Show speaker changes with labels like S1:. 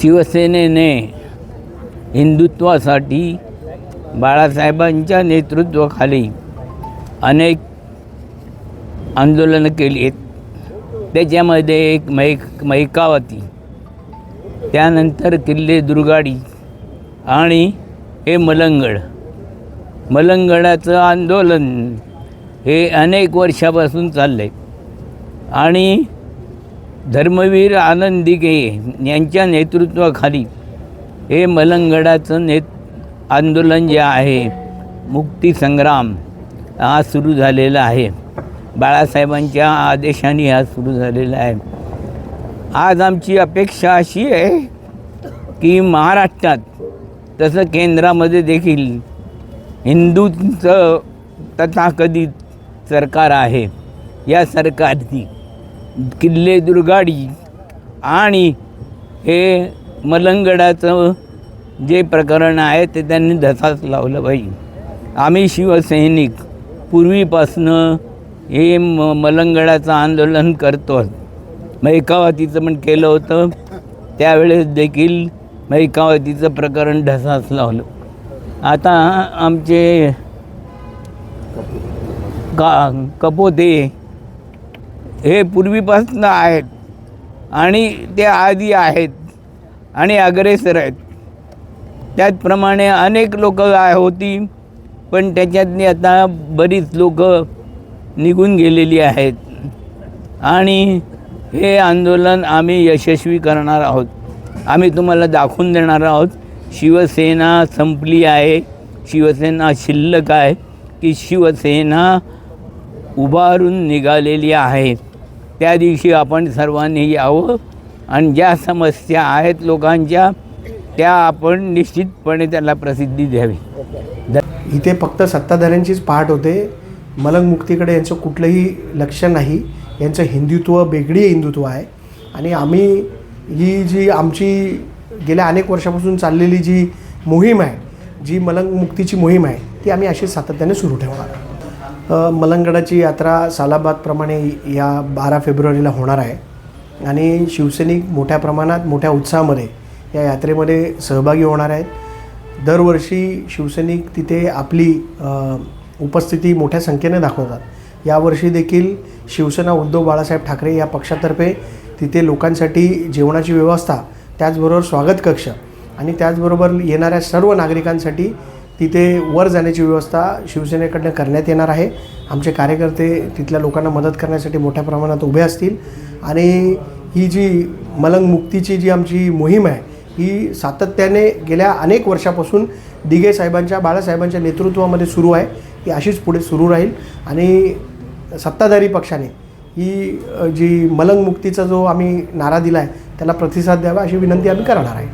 S1: शिवसेनेने हिंदुत्वासाठी बाळासाहेबांच्या नेतृत्वाखाली अनेक आंदोलनं केली आहेत. त्याच्यामध्ये एक मैक मैकावती त्यानंतर किल्ले दुर्गाडी आणि हे मलंगड. मलंगडाचं आंदोलन हे अनेक वर्षापासून चाललं आहे आणि धर्मवीर आनंदिके यांच्या नेतृत्वाखाली हे मलंगडाचं नेत आंदोलन जे आहे मुक्तीसंग्राम हा सुरू झालेला आहे. बाळासाहेबांच्या आदेशाने हा सुरू झालेला आहे. आज आमची अपेक्षा अशी आहे की महाराष्ट्रात तसं केंद्रामध्ये देखील हिंदूंचं तथाकथित सरकार आहे. या सरकारची किल्ले दुर्गाडी आणि हे मलंगडाचं जे प्रकरण आहे ते त्यांनी धसाच लावलं पाहिजे. आम्ही शिवसैनिक पूर्वीपासनं हे म मलंगडाचं आंदोलन करतो मैकावतीचं पण केलं होतं. त्यावेळेस देखील मैकावतीचं प्रकरण ढसाच लावलं. आता आमचे का कपोते हे पूर्वीपासून आहेत. आणि ते आधी आहेत. आणि अग्रेसर आहेत. त्याचप्रमाणे अनेक लोक होती पण त्याच्यातली आता बरीच लोक निघून गेलेली आहेत. आणि हे आंदोलन आम्ही यशस्वी करणार आहोत. आम्ही तुम्हाला दाखवून देणार आहोत शिवसेना संपली आहे. शिवसेना शिल्लक आहे की शिवसेना उभारून निघालेली आहे. त्या दिवशी आपण सर्वांनी यावं. आणि ज्या समस्या आहेत लोकांच्या त्या आपण निश्चितपणे त्याला प्रसिद्धी द्यावी.
S2: इथे फक्त सत्ताधाऱ्यांचीच पाठ होते. मलंगमुक्तीकडे यांचं कुठलंही लक्ष नाही. यांचं हिंदुत्व वेगळी हिंदुत्व आहे. आणि आम्ही ही जी आमची गेल्या अनेक वर्षापासून चाललेली जी मोहीम आहे जी मलंगमुक्तीची मोहीम आहे ती आम्ही अशी सातत्याने सुरू ठेवणार मलंगडाची यात्रा सालाबादप्रमाणे या बारा फेब्रुवारीला होणार आहे. आणि शिवसैनिक मोठ्या प्रमाणात मोठ्या उत्साहामध्ये या यात्रेमध्ये सहभागी होणार आहेत. दरवर्षी शिवसैनिक तिथे आपली उपस्थिती मोठ्या संख्येने दाखवतात. यावर्षी देखील शिवसेना उद्धव बाळासाहेब ठाकरे या पक्षातर्फे तिथे लोकांसाठी जेवणाची व्यवस्था त्याचबरोबर स्वागत कक्ष आणि त्याचबरोबर येणाऱ्या सर्व नागरिकांसाठी तिथे वर जाण्याची व्यवस्था शिवसेनेकडनं करण्यात येणार आहे. आमचे कार्यकर्ते तिथल्या लोकांना मदत करण्यासाठी मोठ्या प्रमाणात उभे असतील. आणि ही जी मलंग मुक्तीची जी आमची मोहीम आहे ही सातत्याने गेल्या अनेक वर्षापासून दिघे साहेबांच्या बाळासाहेबांच्या नेतृत्वामध्ये सुरू आहे. ही अशीच पुढे सुरू राहील. आणि सत्ताधारी पक्षाने ही जी मलंग मुक्तीचा जो आम्ही नारा दिला आहे त्याला प्रतिसाद द्यावा अशी विनंती आम्ही करणार आहे.